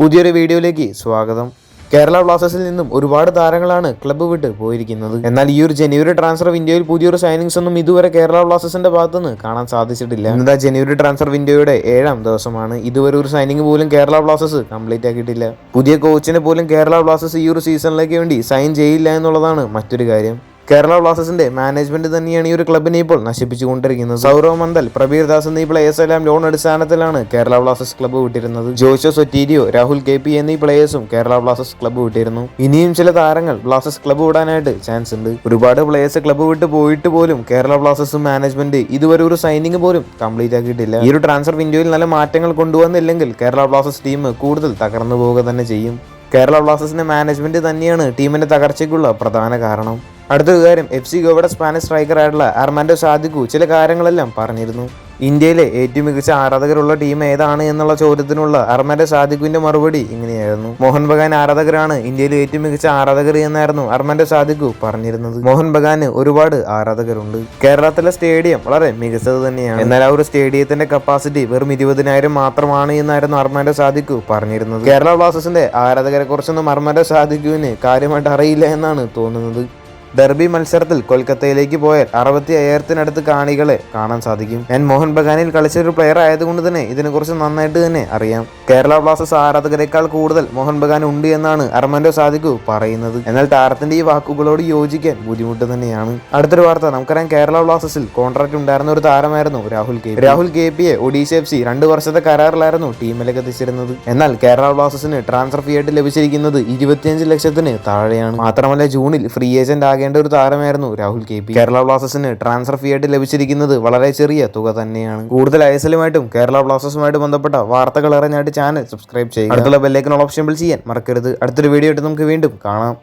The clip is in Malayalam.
പുതിയൊരു വീഡിയോയിലേക്ക് സ്വാഗതം. കേരള ബ്ലാസ്റ്റേഴ്സിൽ നിന്നും ഒരുപാട് താരങ്ങളാണ് ക്ലബ്ബ് വിട്ട് പോയിരിക്കുന്നത്. എന്നാൽ ഈ ഒരു ജനുവരി ട്രാൻസ്ഫർ വിൻഡോയിൽ പുതിയൊരു സൈനിങ്സ് ഒന്നും ഇതുവരെ കേരള ബ്ലാസ്റ്റേഴ്സിന്റെ ഭാഗത്തുനിന്ന് കാണാൻ സാധിച്ചിട്ടില്ല. ഇന്നത്തെ ജനുവരി ട്രാൻസ്ഫർ വിൻഡോയുടെ ഏഴാം ദിവസമാണ്. ഇതുവരെ ഒരു സൈനിങ് പോലും കേരള ബ്ലാസ്റ്റേഴ്സ് കംപ്ലീറ്റ് ആക്കിയിട്ടില്ല. പുതിയ കോച്ചിനെ പോലും കേരള ബ്ലാസ്റ്റേഴ്സ് ഈ ഒരു സീസണിലേക്ക് വേണ്ടി സൈൻ ചെയ്യില്ല എന്നുള്ളതാണ് മറ്റൊരു കാര്യം. കേരള ബ്ലാസ്റ്റേഴ്സിന്റെ മാനേജ്മെന്റ് തന്നെയാണ് ഈ ഒരു ക്ലബിനെ ഇപ്പോൾ നശിപ്പിച്ചുകൊണ്ടിരിക്കുന്നത്. സൗരവ് മന്ദൽ പ്രബീർ ദാസ് എന്നീ പ്ലേയേഴ്സ് എല്ലാം ലോൺ അടിസ്ഥാനത്തിലാണ് Kerala Blasters club വിട്ടിരുന്നത്. Joshua Sotirio Rahul K P എന്നീ പ്ലേയേഴ്സും കേരള ബ്ലാസ്റ്റേഴ്സ് ക്ലബ്ബ് വിട്ടിരുന്നു. ഇനിയും ചില താരങ്ങൾ ബ്ലാസ്റ്റേഴ്സ് ക്ലബ്ബ് വിടാനായിട്ട് ചാൻസ് ഉണ്ട്. ഒരുപാട് പ്ലേയേഴ്സ് ക്ലബ്ബ് വിട്ട് പോയിട്ട് പോലും കേരള ബ്ലാസ്റ്റേഴ്സും മാനേജ്മെന്റ് ഇതുവരെ ഒരു സൈനിങ് പോലും കംപ്ലീറ്റ് ആക്കിയിട്ടില്ല. ഈ ഒരു ട്രാൻസ്ഫർ വിൻഡോയിൽ നല്ല മാറ്റങ്ങൾ കൊണ്ടുവന്നില്ലെങ്കിൽ കേരള ബ്ലാസ്റ്റേഴ്സ് ടീം കൂടുതൽ തകർന്നു പോവുക തന്നെ ചെയ്യും. കേരള ബ്ലാസ്റ്റേഴ്സിന്റെ മാനേജ്മെന്റ് തന്നെയാണ് ടീമിന്റെ തകർച്ചയ്ക്കുള്ള പ്രധാന കാരണം. അടുത്തൊരു കാര്യം എഫ് സി ഗോവയുടെ സ്പാനിഷ് സ്ട്രൈക്കറായിട്ടുള്ള അർമാൻഡോ സാദിഖു ചില കാര്യങ്ങളെല്ലാം പറഞ്ഞിരുന്നു. ഇന്ത്യയിലെ ഏറ്റവും മികച്ച ആരാധകരുള്ള ടീം ഏതാണ് എന്നുള്ള ചോദ്യത്തിനുള്ള അർമാൻഡോ സാദിഖുവിന്റെ മറുപടി ഇങ്ങനെയായിരുന്നു. മോഹൻ ബഗാൻ ആരാധകരാണ് ഇന്ത്യയിലെ ഏറ്റവും മികച്ച ആരാധകർ എന്നായിരുന്നു അർമാൻഡോ സാദിഖു പറഞ്ഞിരുന്നത്. മോഹൻ ബഗാന് ഒരുപാട് ആരാധകരുണ്ട്. കേരളത്തിലെ സ്റ്റേഡിയം വളരെ മികച്ചത് തന്നെയാണ്. എന്നാൽ ആ ഒരു സ്റ്റേഡിയത്തിന്റെ കപ്പാസിറ്റി വെറും ഇരുപതിനായിരം മാത്രമാണ് എന്നായിരുന്നു അർമാൻഡോ സാദിഖു പറഞ്ഞിരുന്നത്. കേരള ബ്ലാസ്റ്റേഴ്സിന്റെ ആരാധകരെ കുറിച്ചൊന്നും അർമാൻഡോ സാദിഖുവിന് കാര്യമായിട്ട് അറിയില്ല എന്നാണ് തോന്നുന്നത്. ഡെർബി മത്സരത്തിൽ കൊൽക്കത്തയിലേക്ക് പോയാൽ അറുപത്തി അയ്യായിരത്തിനടുത്ത് കാണികളെ കാണാൻ സാധിക്കും. ഞാൻ മോഹൻ ബഗാനിൽ കളിച്ച ഒരു പ്ലെയർ ആയതുകൊണ്ട് തന്നെ ഇതിനെക്കുറിച്ച് നന്നായിട്ട് തന്നെ അറിയാം. കേരള ബ്ലാസ്റ്റേഴ്സ് ആരാധകരെക്കാൾ കൂടുതൽ മോഹൻ ബഗാൻ ഉണ്ട് എന്നാണ് അർമാൻഡോ സാദിഖു പറയുന്നത്. എന്നാൽ താരത്തിന്റെ ഈ വാക്കുകളോട് യോജിക്കാൻ ബുദ്ധിമുട്ട് തന്നെയാണ്. അടുത്തൊരു വാർത്ത നമുക്കറിയാം കേരള ബ്ലാസ്റ്റേഴ്സിൽ കോൺട്രാക്ട് ഉണ്ടായിരുന്ന ഒരു താരമായിരുന്നു രാഹുൽ കെ രാഹുൽ കെ പിയെ ഒഡീഷ എഫ് സി രണ്ട് വർഷത്തെ കരാറിലായിരുന്നു ടീമിലേക്ക് എത്തിച്ചിരുന്നത് എന്നാൽ കേരള ബ്ലാസ്റ്റേഴ്സിന് ട്രാൻസ്ഫർ ഫീ ആയിട്ട് ലഭിച്ചിരിക്കുന്നത് ഇരുപത്തിയഞ്ച് ലക്ഷത്തിന് താഴെയാണ്. മാത്രമല്ല ജൂണിൽ ഫ്രീ ഏജന്റ് ആകേണ്ട ഒരു താരമായിരുന്നു രാഹുൽ കെ പി. കേരള ബ്ലാസ്റ്റേഴ്സിന് ട്രാൻസ്ഫർ ഫീ ആയിട്ട് ലഭിച്ചിരിക്കുന്നത് വളരെ ചെറിയ തുക തന്നെയാണ്. കൂടുതൽ ഐഎസ്എല്ലുമായിട്ടും കേരള ബ്ലാസ്റ്റേഴ്സുമായിട്ട് ബന്ധപ്പെട്ട വാർത്തകൾ അറിഞ്ഞായിട്ട് ചാനൽ സബ്സ്ക്രൈബ് ചെയ്യുക. അടുത്തുള്ള ബെല്ലേക്കിനുള്ള ഓപ്ഷൻ ബിൽ ചെയ്യാൻ മറക്കരുത്. അടുത്തൊരു വീഡിയോ ആയിട്ട് നമുക്ക് വീണ്ടും കാണാം.